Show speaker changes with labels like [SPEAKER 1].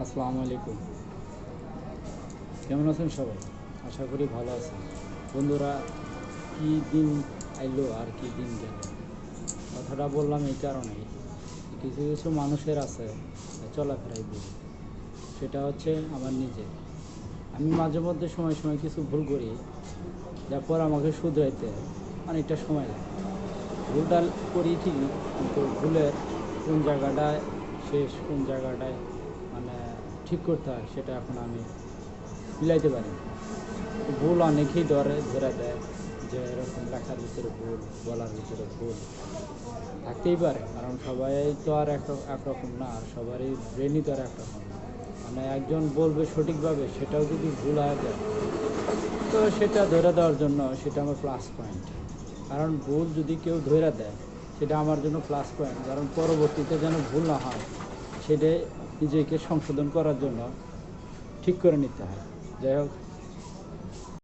[SPEAKER 1] আসসালামু আলাইকুম। কেমন আছেন সবাই? আশা করি ভালো আছেন। বন্ধুরা, কি দিন আইলো আর কি দিন গেল? কথাটা বললাম এই কারণে কিছু কিছু মানুষের আছে চলাফেরাই ভুল। সেটা হচ্ছে আমার নিজে আমি মাঝে মধ্যে সময় সময় কিছু ভুল করি তারপর আমাকে শুধরাইতে অনেকটা সময় লাগে। ভুলটা করি ঠিকই, কিন্তু ভুলের কোন জায়গাটায় শেষ, কোন জায়গাটায় মানে ঠিক করতে হয়, সেটা এখন আমি মিলাইতে পারি। ভুল অনেকেই ধরে ধরে দেয় যে এরকম লেখার ভিতরে ভুল, বলার ভিতরে ভুল। থাকতেই পারে, কারণ সবাই তো আর এক, একরকম না, আর সবারই ব্রেনই তো আর একরকম। মানে একজন বলবে সঠিকভাবে, সেটাও যদি ভুল হয়ে যায়, তো সেটা ধরে দেওয়ার জন্য সেটা আমার প্লাস পয়েন্ট কারণ ভুল যদি কেউ ধরে দেয়, সেটা আমার জন্য প্লাস পয়েন্ট কারণ পরবর্তীতে যেন ভুল না হয় সেটা নিজেকে সংশোধন করার জন্য ঠিক করে নিতে হয়। যাই হোক